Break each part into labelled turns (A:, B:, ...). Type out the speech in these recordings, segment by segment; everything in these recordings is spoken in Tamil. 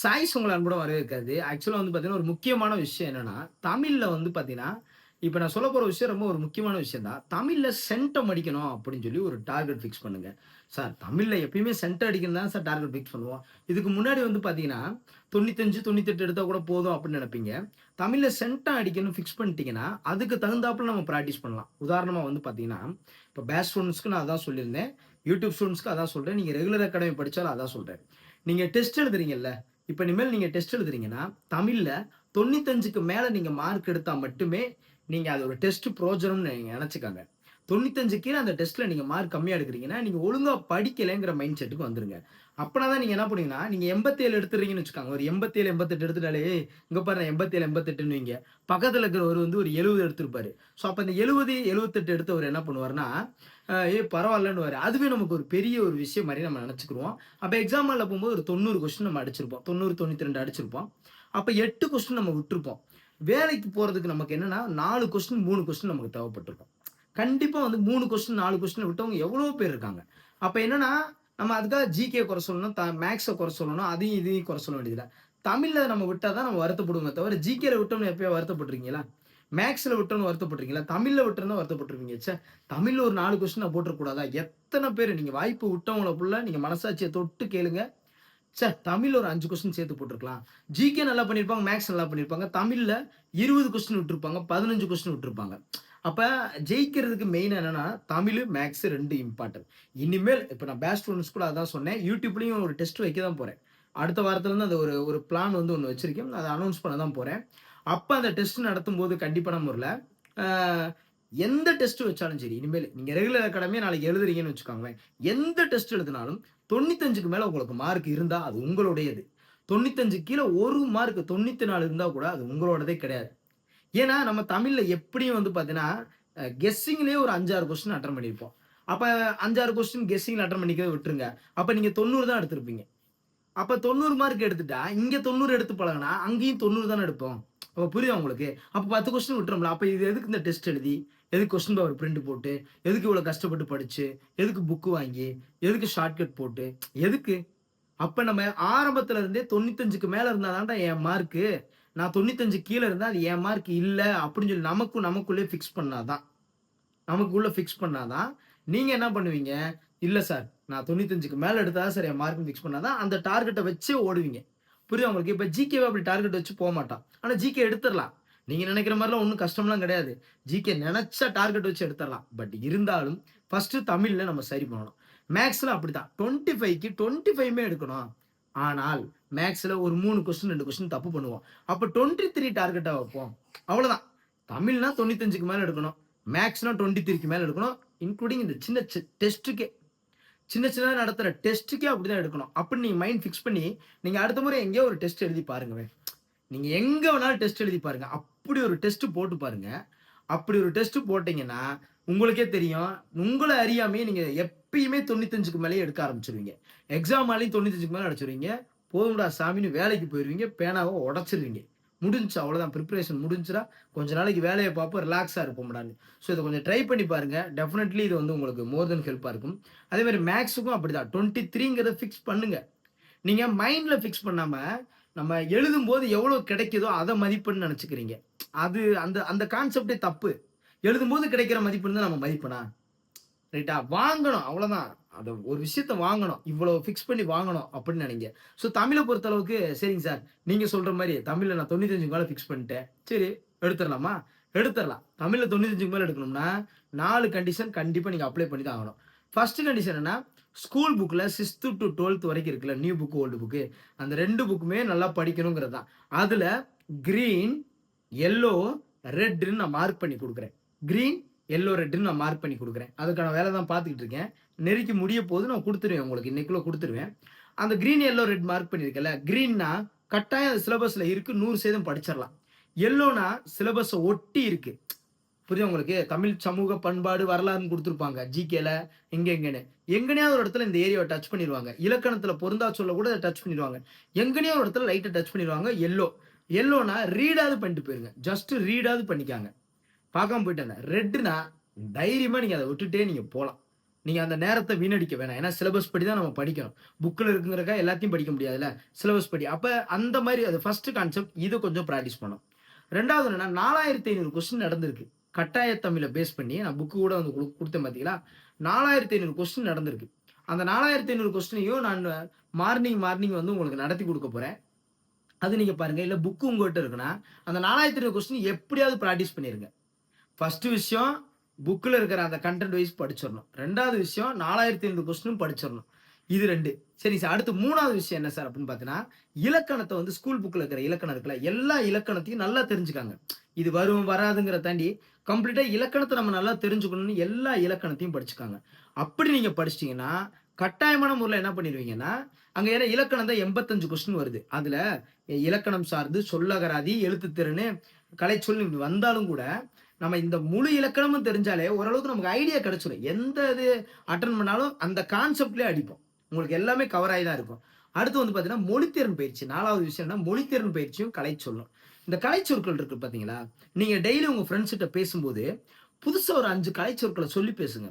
A: சாய்ஸ் உங்களை அன்போட வரவேற்காது ஆக்சுவலாக வந்து பார்த்தீங்கன்னா ஒரு முக்கியமான விஷயம் என்னென்னா தமிழில் வந்து பார்த்தீங்கன்னா இப்போ நான் சொல்ல போகிற விஷயம் ரொம்ப ஒரு முக்கியமான விஷயம் தான் தமிழில் சென்டம் அடிக்கணும் அப்படின்னு சொல்லி ஒரு டார்கெட் ஃபிக்ஸ் பண்ணுங்க. சார் தமிழில் எப்பயுமே சென்டர் அடிக்கணும் தான் சார் டார்கெட் ஃபிக்ஸ் பண்ணுவோம். இதுக்கு முன்னாடி வந்து பார்த்தீங்கன்னா தொண்ணூத்தஞ்சு தொண்ணூத்தெட்டு எடுத்தால் கூட போதும் அப்படின்னு நினைப்பீங்க. தமிழில் சென்டம் அடிக்கணும் ஃபிக்ஸ் பண்ணிட்டீங்கன்னா அதுக்கு தகுந்தாப்புல நம்ம ப்ராக்டிஸ் பண்ணலாம். உதாரணமாக வந்து பார்த்தீங்கன்னா இப்போ பேஸ் ஸ்டூடெண்ட்ஸ்க்கு நான் அதான் சொல்லியிருந்தேன். யூடியூப் ஸ்டூடெண்ட்ஸ்க்கு அதான் சொல்கிறேன் நீங்கள் ரெகுலர் அகாடமி படித்தாலும் அதான் சொல்கிறேன் நீங்கள் டெஸ்ட் எழுதுறீங்கல்ல இப்போ இனிமேல் நீங்கள் டெஸ்ட் எழுதுறீங்கன்னா தமிழில் தொண்ணூத்தஞ்சுக்கு மேலே நீங்கள் மார்க் எடுத்தால் மட்டுமே நீங்கள் அது ஒரு டெஸ்ட் ப்ரோஜனம்னு நீங்கள் நினச்சிக்காங்க. தொண்ணூத்தஞ்சு கீழே அந்த டெஸ்ட்டில் நீங்கள் மார்க் கம்மியாக எடுக்கிறீங்கன்னா நீங்கள் ஒழுங்காக படிக்கலைங்கிற மைண்ட் செட்டுக்கு வந்துருங்க. அப்போனா தான் நீங்கள் என்ன பண்ணுவீங்கன்னா நீங்கள் எண்பத்தேழு எடுத்துறீங்கன்னு வச்சுக்காங்க. ஒரு எண்பத்தேழு எண்பத்தெட்டு எடுத்துட்டாலே இங்கே பாருங்க எண்பத்தேழு எண்பத்தெட்டுன்னு வைங்க. பக்கத்தில் இருக்கிறவர் வந்து ஒரு எழுபது எடுத்திருப்பாரு. ஸோ அப்போ அந்த எழுபது எழுபத்தெட்டு எடுத்தவர் என்ன பண்ணுவார்னா ஏ பரவாயில்லன்னு அதுவே நமக்கு ஒரு பெரிய ஒரு விஷயம் மாதிரி நம்ம நினச்சிக்கிருவோம். அப்போ எக்ஸாம் ஹாலில் போகும்போது ஒரு தொண்ணூறு கொஸ்டின் நம்ம அடிச்சிருப்போம். தொண்ணூறு தொண்ணூற்றி ரெண்டு அடிச்சிருப்போம். அப்போ எட்டு கொஸ்டின் நம்ம விட்டுருப்போம். வேலைக்கு போகிறதுக்கு நமக்கு என்னென்னா நாலு கொஸ்டின் மூணு கொஸ்டின் நமக்கு தேவைப்பட்டிருக்கும். கண்டிப்பாக வந்து மூணு கொஸ்டின் நாலு கொஸ்டின் விட்டவங்க எவ்வளோ பேர் இருக்காங்க. அப்போ என்னன்னா நம்ம அதுக்காக ஜிகே குறை சொல்லணும் த மேக்ஸை குறை சொல்லணும் அதையும் இதையும் குறை சொல்ல வேண்டியதில்லை தமிழில் நம்ம விட்டால் தான் நம்ம வருத்தப்படுவோமே தவிர ஜிகேல விட்டோம்னு எப்பயோ வருத்தப்பட்டிருக்கீங்களா? மேக்ஸில் விட்டோன்னு வருத்தப்பட்டிருக்கீங்களா? தமிழில் விட்டோன்னு வருத்தப்பட்டிருக்கீங்க சே தமிழில் ஒரு நாலு கொஸ்டின் நான் எத்தனை பேர் நீங்கள் வாய்ப்பு விட்டவங்கள புள்ள நீங்கள் மனசாட்சியை தொட்டு கேளுங்க. சே தமிழ் ஒரு அஞ்சு கொஸ்டின் சேர்த்து போட்டிருக்கலாம். ஜிகே நல்லா பண்ணியிருப்பாங்க மேக்ஸ் நல்லா பண்ணியிருப்பாங்க தமிழில் இருபது கொஸ்டின் விட்டுருப்பாங்க பதினஞ்சு கொஸ்டின் விட்டுருப்பாங்க. அப்போ ஜெயிக்கிறதுக்கு மெயின் என்னன்னா தமிழ் மேக்ஸ் ரெண்டு இம்பார்ட்டன்ட் இனிமேல் இப்போ நான் பேஸ்ட் ஸ்டூடெண்ட்ஸ் கூட அதான் சொன்னேன். யூடியூப்லேயும் ஒரு டெஸ்ட் வைக்க தான் போகிறேன் அடுத்த வாரத்துலேருந்து அது ஒரு ஒரு பிளான் வந்து ஒன்று வச்சிருக்கேன். அதை அனௌன்ஸ் பண்ண தான் போகிறேன் அப்போ அந்த டெஸ்ட் நடத்தும் போது கண்டிப்பான முறையில் எந்த டெஸ்ட் வச்சாலும் சரி இனிமேல் நீங்கள் ரெகுலர் அகாடமியாக நாளைக்கு எழுதுறீங்கன்னு வச்சுக்கோங்களேன். எந்த டெஸ்ட் எழுதினாலும் தொண்ணூத்தஞ்சுக்கு மேலே உங்களுக்கு மார்க் இருந்தால் அது உங்களுடையது. தொண்ணூத்தஞ்சு கீழே ஒரு மார்க் தொண்ணூற்றி நாலு இருந்தால் கூட அது உங்களோடதே கிடையாது. ஏன்னா நம்ம தமிழில் எப்படியும் வந்து பார்த்தீங்கன்னா கெஸ்ஸிங்லேயே ஒரு அஞ்சாறு கொஸ்டின் அட்டன் பண்ணியிருப்போம் அப்போ அஞ்சாறு கொஸ்டின் கெஸ்ஸிங்கில் அட்டன் பண்ணிக்கிறத விட்டுருங்க. அப்போ நீங்கள் தொண்ணூறு தான் எடுத்திருப்பீங்க. அப்போ தொண்ணூறு மார்க் எடுத்துட்டா இங்கே தொண்ணூறு எடுத்து பழகினா அங்கேயும் தொண்ணூறு தானே எடுப்போம். அப்போ புரியும் உங்களுக்கு? அப்போ பத்து கொஸ்டின் விட்டுறோம்ல அப்போ இது எதுக்கு இந்த டெஸ்ட் எழுதி? எதுக்கு கொஸ்டின் பேப்பர் பிரிண்ட் போட்டு? எதுக்கு இவ்வளோ கஷ்டப்பட்டு படிச்சு? எதுக்கு புக்கு வாங்கி? எதுக்கு ஷார்ட்கட் போட்டு? எதுக்கு? அப்போ நம்ம ஆரம்பத்துல இருந்தே தொண்ணூத்தஞ்சுக்கு மேலே இருந்தாதான்டா என் மார்க்கு நான் தொண்ணூத்தஞ்சு கீழே இருந்தால் அது என் மார்க் இல்லை அப்படின்னு சொல்லி நமக்கும் நமக்குள்ளே ஃபிக்ஸ் பண்ணாதான். நமக்குள்ளே ஃபிக்ஸ் பண்ணாதான். நீங்கள் என்ன பண்ணுவீங்க? இல்லை சார் நான் தொண்ணூத்தஞ்சுக்கு மேலே எடுத்தா சார் என் மார்க் ஃபிக்ஸ் பண்ணாதான். அந்த டார்கெட்டை வச்சே ஓடுவீங்க. புரியும் உங்களுக்கு? இப்போ ஜிகேவை அப்படி டார்கெட் வச்சு போக மாட்டான். ஆனால் ஜிகே எடுத்துடலாம். நீங்கள் நினைக்கிற மாதிரிலாம் ஒன்றும் கஷ்டம்லாம் கிடையாது. ஜிகே நினச்சா டார்கெட் வச்சு எடுத்துடலாம். பட் இருந்தாலும் ஃபஸ்ட்டு தமிழில் நம்ம சரி பண்ணணும். மேக்ஸில் அப்படி தான் டுவெண்ட்டி ஃபைவ்க்கு டுவெண்ட்டி ஃபைவ்மே எடுக்கணும். ஆனால் மேக்ஸில் ஒரு மூணு கொஸ்டின் ரெண்டு கொஸ்டின் தப்பு பண்ணுவோம். அப்போ டுவெண்ட்டி த்ரீ டார்கெட்டாக வைப்போம். அவ்வளோதான் தமிழ்னா தொண்ணூத்தஞ்சுக்கு மேலே எடுக்கணும். மேக்ஸ்னா டுவெண்ட்டி த்ரீக்கு மேலே எடுக்கணும். இன்க்ளூடிங் இந்த சின்ன டெஸ்ட்டுக்கே சின்ன சின்னதாக நடத்துகிற டெஸ்ட்டுக்கே அப்படி தான் எடுக்கணும். அப்படி நீங்கள் மைண்ட் ஃபிக்ஸ் பண்ணி நீங்கள் அடுத்த முறை எங்கேயோ ஒரு டெஸ்ட் எழுதி பாருங்க நீங்கள் எங்கே வேணாலும் டெஸ்ட் எழுதி பாருங்க. அப்படி ஒரு டெஸ்ட் போட்டு பாருங்க. அப்படி ஒரு டெஸ்ட் போட்டிங்கன்னா உங்களுக்கே தெரியும். உங்களை அறியாமையே நீங்கள் எப்பயுமே தொண்ணூத்தஞ்சுக்கு மேலேயே எடுக்க ஆரம்பிச்சிருவீங்க. எக்ஸாம் ஆலையும் தொண்ணூத்தஞ்சுக்கு மேலே அடிச்சிருவீங்க. போதும்டா சாமின்னு வேலைக்கு போயிடுவீங்க பேனாவை உடச்சிருவீங்க. முடிஞ்சு அவ்வளோதான் ப்ரிப்பரேஷன் முடிஞ்சிடா கொஞ்ச நாளைக்கு வேலையை பார்ப்போம் ரிலாக்ஸாக இருப்போம்டான்னு. ஸோ இதை கொஞ்சம் ட்ரை பண்ணி பாருங்கள் டெஃபினெட்லி இது வந்து உங்களுக்கு மோர் தென் ஹெல்ப்பாக இருக்கும். அதே மாதிரி மேக்ஸுக்கும் அப்படி தான் டுவெண்ட்டி த்ரீங்கிறத ஃபிக்ஸ் பண்ணுங்கள் நீங்கள் மைண்டில் ஃபிக்ஸ் பண்ணாமல் நம்ம எழுதும் போது எவ்வளோ கிடைக்குதோ அதை மதிப்புன்னு நினச்சிக்கிறீங்க. அது அந்த அந்த கான்செப்டே தப்பு. எழுதும்போது கிடைக்கிற மதிப்புன்னு தான் நம்ம மதிப்பெண்ணா ரைட்டா வாங்கணும் அவ்வளோதான் அதை ஒரு விஷயத்த வாங்கணும் இவ்வளோ ஃபிக்ஸ் பண்ணி வாங்கணும் அப்படின்னு நினைங்க. ஸோ தமிழை பொறுத்தளவுக்கு சரிங்க சார் நீங்கள் சொல்கிற மாதிரி தமிழில் நான் தொண்ணூத்தஞ்சு மேலே ஃபிக்ஸ் பண்ணிட்டேன். சரி எடுத்துடலாமா? எடுத்துடலாம். தமிழில் தொண்ணூத்தஞ்சுக்கு மேலே எடுக்கணும்னா நாலு கண்டிஷன் கண்டிப்பாக நீங்கள் அப்ளை பண்ணி தான் ஆகணும். ஃபர்ஸ்ட் கண்டிஷன் என்ன ஸ்கூல் புக்கில் சிக்ஸ்த்து டு டுவெல்த் வரைக்கும் இருக்குல்ல நியூ புக்கு ஓல்டு புக்கு அந்த ரெண்டு புக்குமே நல்லா படிக்கணுங்கிறது தான். அதில் க்ரீன் எல்லோ ரெட்டுன்னு நான் மார்க் பண்ணி கொடுக்குறேன். க்ரீன் எல்லோ ரெட்டுன்னு நான் மார்க் பண்ணி கொடுக்குறேன். அதுக்கான வேலை தான் பார்த்துக்கிட்டு இருக்கேன். நெருக்கி முடிய போது நான் கொடுத்துருவேன் உங்களுக்கு. இன்னைக்குள்ள கொடுத்துருவேன். அந்த க்ரீன் எல்லோ ரெட் மார்க் பண்ணியிருக்கல க்ரீன்னா கட்டாயம் அது சிலபஸில் இருக்குது நூறு சதவீதம் படிச்சிடலாம். எல்லோனா சிலபஸை ஒட்டி இருக்குது புரியுது உங்களுக்கு? தமிழ் சமூக பண்பாடு வரலாறுன்னு கொடுத்துருப்பாங்க. ஜிகேல எங்க எங்கன்னு எங்கனையாவது ஒரு இடத்துல இந்த ஏரியாவை டச் பண்ணிடுவாங்க. இலக்கணத்துல பொருந்தா சொல்ல கூட டச் பண்ணிடுவாங்க. எங்கனையாவது ஒரு இடத்துல லைட்டை டச் பண்ணிடுவாங்க எல்லோ எல்லோனா ரீடாவது பண்ணிட்டு போயிருங்க. ஜஸ்ட் ரீடாவது பண்ணிக்காங்க. பார்க்காம போயிட்டாங்க. ரெட்டுனா தைரியமா நீங்க அதை விட்டுட்டே நீங்க போகலாம் நீங்க அந்த நேரத்தை வீணடிக்க வேணாம். ஏன்னா சிலபஸ் படி தான் நம்ம படிக்கணும். புக்கில் இருக்குங்கிறக்கா எல்லாத்தையும் படிக்க முடியாதுல்ல? சிலபஸ் படி. அப்போ அந்த மாதிரி அது ஃபர்ஸ்ட் கான்செப்ட் இது கொஞ்சம் ப்ராக்டிஸ் பண்ணும் ரெண்டாவது என்னன்னா நாலாயிரத்தி ஐநூறு கொஸ்டின் நடந்திருக்கு. கட்டாய தமிழை பேஸ் பண்ணி நான் புக்கு கூட வந்து கொடு- கொடுத்தேன் பார்த்தீங்களா நாலாயிரத்தி ஐநூறு கொஸ்டின் நடந்திருக்கு. அந்த நாலாயிரத்தி ஐநூறு கொஸ்டினையும் நான் மார்னிங் மார்னிங் வந்து உங்களுக்கு நடத்தி கொடுக்க போறேன். அது நீங்க பாருங்க. இல்ல புக்கு உங்ககிட்ட இருக்குன்னா அந்த நாலாயிரத்தி ஐநூறு கொஸ்டின் எப்படியாவது ப்ராக்டிஸ் பண்ணிருங்க. ஃபர்ஸ்ட் விஷயம் புக்கில் இருக்கிற அந்த கண்டென்ட் வைஸ் படிச்சிடணும் ரெண்டாவது விஷயம் நாலாயிரத்தி ஐநூறு கொஸ்டினும் படிச்சிடணும் இது ரெண்டு. சரி சார் அடுத்து மூணாவது விஷயம் என்ன சார் அப்படின்னு பார்த்தீங்கன்னா இலக்கணத்தை வந்து ஸ்கூல் புக்கில் இருக்கிற இலக்கணம் இருக்குல்ல எல்லா இலக்கணத்தையும் நல்லா தெரிஞ்சுக்காங்க. இது வரும் வராதுங்கிற தாண்டி கம்ப்ளீட்டாக இலக்கணத்தை நம்ம நல்லா தெரிஞ்சுக்கணும்னு எல்லா இலக்கணத்தையும் படிச்சுக்காங்க. அப்படி நீங்கள் படிச்சிட்டிங்கன்னா கட்டாயமான முறையில் என்ன பண்ணிடுவீங்கன்னா அங்கே ஏன்னா இலக்கணம் தான் எண்பத்தஞ்சு கொஸ்டின் வருது. அதில் இலக்கணம் சார்ந்து சொல்லகராதி எழுத்துத்திறனு கலைச்சொல் சொல்லி வந்தாலும் கூட நம்ம இந்த முழு இலக்கணமும் தெரிஞ்சாலே ஓரளவுக்கு நமக்கு ஐடியா கிடைச்சிடும் எந்த இது அட்டன் பண்ணாலும் அந்த கான்செப்ட்லேயே அடிப்போம். உங்களுக்கு எல்லாமே கவர் ஆகி தான் இருக்கும். அடுத்து வந்து பார்த்தீங்கன்னா மொழித்திறன் பயிற்சி. நாலாவது விஷயம்னா மொழித்திறன் பயிற்சியும் கலை சொல்லும் இந்த கலைச்சொற்கள் இருக்கு பார்த்தீங்களா நீங்கள் டெய்லி உங்கள் ஃப்ரெண்ட்ஸ்கிட்ட பேசும்போது புதுசாக ஒரு அஞ்சு கலை சொற்களை சொல்லி பேசுங்க.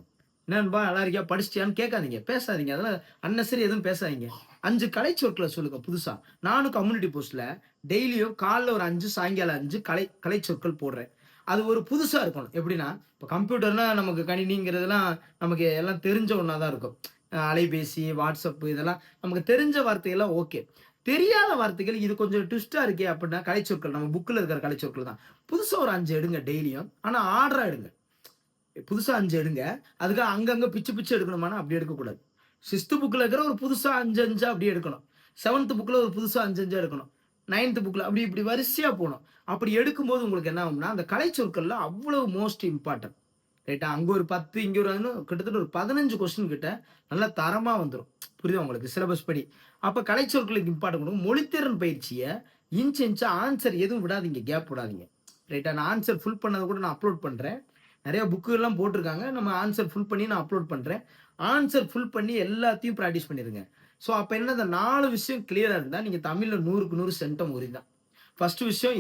A: என்னன்பா நல்லா இருக்கியா? படிச்சிட்டியான்னு கேட்காதீங்க. பேசாதீங்க. அதெல்லாம் அன்னசரி எதுவும் பேசாதீங்க. அஞ்சு கலைச்சொற்களை சொல்லுங்க புதுசா. நானும் கம்யூனிட்டி போஸ்ட்ல டெய்லியும் காலைல ஒரு அஞ்சு சாயங்காலம் அஞ்சு கலை கலை சொற்கள் போடுறேன். அது ஒரு புதுசாக இருக்கணும். எப்படின்னா இப்போ கம்ப்யூட்டர்னால் நமக்கு கணினிங்கிறதுலாம் நமக்கு எல்லாம் தெரிஞ்ச ஒன்றா தான் இருக்கும். அலைபேசி வாட்ஸ்அப் இதெல்லாம் நமக்கு தெரிஞ்ச வார்த்தைகள்லாம் ஓகே. தெரியாத வார்த்தைகள் இது கொஞ்சம் ட்விஸ்ட்டாக இருக்கே அப்படின்னா கலைச்சொற்கள் நம்ம புக்கில் இருக்கிற கலைச்சொற்கள் தான். புதுசாக ஒரு அஞ்சு எடுங்க டெய்லியும். ஆனால் ஆர்டராக எடுங்க. புதுசாக அஞ்சு எடுங்க. அதுக்காக அங்கங்கே பிச்சு பிச்சு எடுக்கணுமானா அப்படி எடுக்கக்கூடாது சிக்ஸ்த்து புக்கில் இருக்கிற ஒரு புதுசாக அஞ்சு அஞ்சா அப்படியே எடுக்கணும். செவன்த் புக்கில் ஒரு புதுசாக அஞ்சு அஞ்சு எடுக்கணும். நைன்த் புக்கில் அப்படி இப்படி வரிசையாக போகணும் அப்படி எடுக்கும்போது உங்களுக்கு என்ன ஆகும்னா அந்த கலைச்சொற்கள்ல அவ்வளவு மோஸ்ட் இம்பார்ட்டன்ட் ரைட்டா அங்கே ஒரு பத்து இங்கே ஒரு கிட்டத்தட்ட ஒரு பதினஞ்சு கொஸ்டின் கிட்ட நல்லா தரமாக வந்துடும் புரியுதா உங்களுக்கு? சிலபஸ் படி. அப்ப கலைச்சொற்களுக்கு இம்பார்ட்டன் கொடுக்கும். மொழித்திறன் பயிற்சியை இன்ச் இன்ச்சா ஆன்சர் எதுவும் விடாதீங்க. கேப் விடாதீங்க. ரைட்டா நான் ஆன்சர் ஃபுல் பண்ணதை கூட நான் அப்லோட் பண்ணுறேன் நிறைய புக்கு எல்லாம் போட்டிருக்காங்க. நம்ம ஆன்சர் ஃபுல் பண்ணி நான் அப்லோட் பண்ணுறேன் ஆன்சர் ஃபுல் பண்ணி எல்லாத்தையும் ப்ராக்டிஸ் பண்ணிடுங்க ஸோ அப்போ என்ன இந்த நாலு விஷயம் கிளியராக இருந்தால் நீங்கள் தமிழில் நூறுக்கு நூறு சென்டம் உரி தான் ஃபர்ஸ்ட் விஷயம்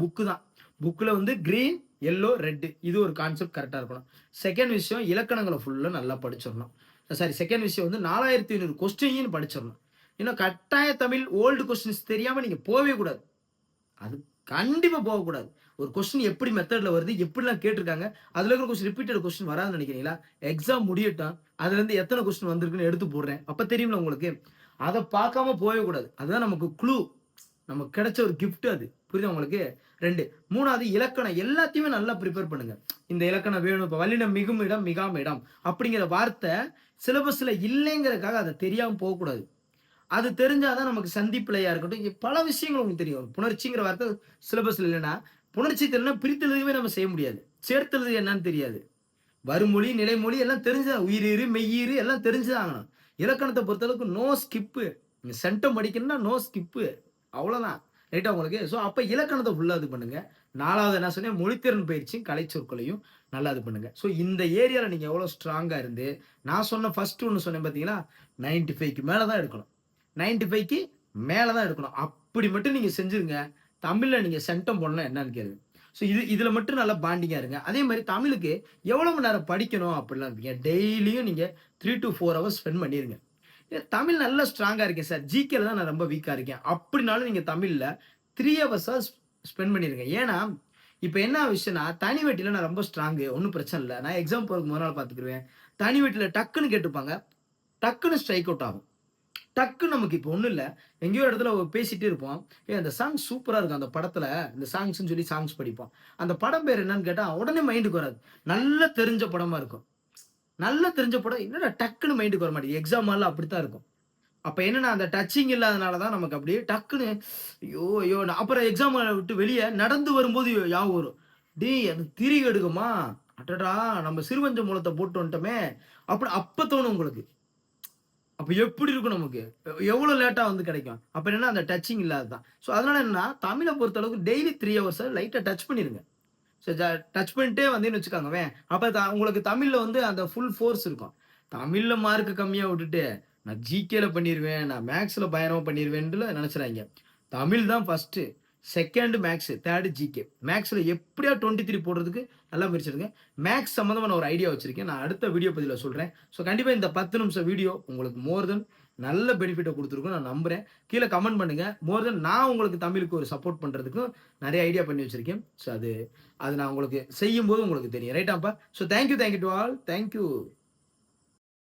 A: புக்கு தான். புக்கில் வந்து க்ரீன் எல்லோ ரெட்டு இது ஒரு கான்செப்ட் கரெக்டாக இருக்கணும். செகண்ட் விஷயம் இலக்கணங்களை ஃபுல்லாக நல்லா படிச்சிடணும். சாரி செகண்ட் விஷயம் வந்து நாலாயிரத்தி ஐநூறு கொஸ்டின் படிச்சிடணும். இன்னும் கட்டாய தமிழ் ஓல்டு கொஸ்டின்ஸ் தெரியாமல் நீங்கள் போகவே கூடாது. அது கண்டிப்பாக போகக்கூடாது. ஒரு கொஸ்டின் எப்படி மெத்தடில் வருது எப்படிலாம் கேட்டிருக்காங்க அதில் இருக்கிற கொஸ்டின் ரிப்பீட்டட் கொஸ்டின் வராதுன்னு நினைக்கிறீங்களா? எக்ஸாம் முடியட்டும் அதுலேருந்து எத்தனை கொஸ்டின் வந்திருக்குன்னு எடுத்து போடுறேன். அப்போ தெரியும்ல உங்களுக்கு. அதை பார்க்காம போகவே கூடாது. அதுதான் நமக்கு குழு நமக்கு கிடைச்ச ஒரு கிஃப்ட் அது. புரியுது உங்களுக்கு? ரெண்டு. மூணாவது இலக்கணம். எல்லாத்தையுமே நல்லா ப்ரிப்பேர் பண்ணுங்க. இந்த இலக்கணம் வேணும் இப்போ வல்லினம் மிகும் இடம் மிகாம இடம் அப்படிங்கிற வார்த்தை சிலபஸ்ல இல்லைங்கிறதுக்காக அதை தெரியாமல் போகக்கூடாது. அது தெரிஞ்சாதான் நமக்கு சந்திப்பிலையா இருக்கட்டும். பல விஷயங்கள் உங்களுக்கு தெரியும். புணர்ச்சிங்கிற வார்த்தை சிலபஸ்ல இல்லைன்னா புணர்ச்சி தெரியலனா பிரித்தெழுதுவே நம்ம செய்ய முடியாது. சேர்த்தெழுது என்னன்னு தெரியாது. வருமொழி நிலைமொழி எல்லாம் தெரிஞ்சுதான் உயிரீறு மெய்யீறு எல்லாம் தெரிஞ்சுதாங்கணும். இலக்கணத்தை பொறுத்தளவுக்கு நோ ஸ்கிப்பு நீங்கள் சென்டம் படிக்கணும்னா நோ ஸ்கிப்பு அவ்வளோதான் ரைட்டா உங்களுக்கு? ஸோ அப்போ இலக்கணத்தை ஃபுல்லாக இது பண்ணுங்க. நாலாவது என்ன சொன்னேன்? மொழித்திறன் பயிற்சியும் கலை சொற்களையும் நல்லா இது பண்ணுங்க. ஸோ இந்த ஏரியாவில் நீங்கள் எவ்வளோ ஸ்ட்ராங்காக இருந்து நான் சொன்ன ஃபர்ஸ்ட் ஒன்று சொன்னேன் பார்த்தீங்கன்னா நைன்டி ஃபைவ்க்கு மேலே தான் எடுக்கணும். நைன்டி ஃபைவ்க்கு மேலே தான் எடுக்கணும். அப்படி மட்டும் நீங்கள் செஞ்சுருங்க. தமிழில் நீங்கள் சென்டம் போடணும் என்னன்னு கேளுங்க. ஸோ இது இதில் மட்டும் நல்லா பாண்டிங்காக இருங்க. அதே மாதிரி தமிழுக்கு எவ்வளோ மணி நேரம் படிக்கணும் அப்படிலாம் இருப்பீங்க டெய்லியும் நீங்கள் three to four hours spend பண்ணிடுங்க ஏன் தமிழ் நல்லா ஸ்ட்ராங்காக இருக்கேன் சார். ஜிகேல தான் நான் ரொம்ப வீக்காக இருக்கேன். அப்படினாலும் நீங்கள் தமிழில் த்ரீ ஹவர்ஸாக ஸ்பெண்ட் பண்ணிடுங்க ஏன்னா இப்போ என்ன விஷயம்னா தனி வெட்டியில் நான் ரொம்ப ஸ்ட்ராங்கு ஒன்றும் பிரச்சனை இல்லை. நான் எக்ஸாம் போகிறதுக்கு முதல் நாள் பார்த்துக்குருவேன். தனி வெட்டியில் டக்குன்னு கேட்டுப்பாங்க டக்குன்னு ஸ்ட்ரைக் அவுட் ஆகும். டக்குன்னு நமக்கு இப்போ ஒன்றும் இல்லை. எங்கேயோ இடத்துல பேசிகிட்டே இருப்போம். ஏ அந்த சாங் சூப்பராக இருக்கும் அந்த படத்தில் இந்த சாங்ஸ்னு சொல்லி சாங்ஸ் படிப்போம். அந்த படம் பேர் என்னன்னு கேட்டால் உடனே மைண்டுக்கு வராது. நல்ல தெரிஞ்ச படமாக இருக்கும். நல்ல தெரிஞ்ச படம் என்னடா டக்குன்னு மைண்டுக்கு வர மாட்டேங்குது. எக்ஸாம் எல்லாம் அப்படித்தான் இருக்கும். அப்போ என்னென்னா அந்த டச்சிங் இல்லாதனால தான் நமக்கு அப்படியே டக்குன்னு ஐயோ ஐயோ அப்புறம் எக்ஸாம் விட்டு வெளியே நடந்து வரும்போது யாவும் வரும். டீ அது திரி எடுக்குமா? நம்ம சிறுவஞ்ச மூலத்தை போட்டு வந்துட்டோமே. அப்படி அப்போ தோணும் உங்களுக்கு. அப்போ எப்படி இருக்கும் நமக்கு? எவ்வளோ லேட்டாக வந்து கிடைக்கும்? அப்போ என்னன்னா அந்த டச்சிங் இல்லாததான் ஸோ அதனால என்னன்னா தமிழை பொறுத்த அளவுக்கு டெய்லி த்ரீ ஹவர்ஸ் லைட்டாக டச் பண்ணிடுங்க ஸோ டச் பண்ணிட்டே வந்தேன்னு வச்சுக்கோங்க அப்போ த உங்களுக்கு தமிழில் வந்து அந்த ஃபுல் ஃபோர்ஸ் இருக்கும். தமிழில் மார்க் கம்மியாக விட்டுட்டு நான் ஜிகேல பண்ணிடுவேன் நான் மேக்ஸில் பயணமாக பண்ணிடுவேன்ட்டு நினச்சிடாங்க தமிழ் தான் first second maths third GK மேக்ஸில் எப்படியா டுவெண்ட்டி த்ரீ போடுறதுக்கு நல்லா முயற்சி எடுங்க. மேக்ஸ் சம்மந்தமாக நான் ஒரு ஐடியா வச்சிருக்கேன். நான் அடுத்த வீடியோ பதிவில் சொல்கிறேன் ஸோ கண்டிப்பாக இந்த பத்து நிமிஷம் வீடியோ உங்களுக்கு மோர் தென் நல்ல பெனிஃபிட்டை கொடுத்துருக்கும் நான் நம்புகிறேன் கீழே கமெண்ட் பண்ணுங்கள் மோர் தென் நான் உங்களுக்கு தமிழுக்கு ஒரு சப்போர்ட் பண்ணுறதுக்கும் நிறைய ஐடியா பண்ணி வச்சிருக்கேன். ஸோ அது அது நான் உங்களுக்கு செய்யும் போது உங்களுக்கு தெரியும். ரைட்டாப்பா so thank you thank you to all thank you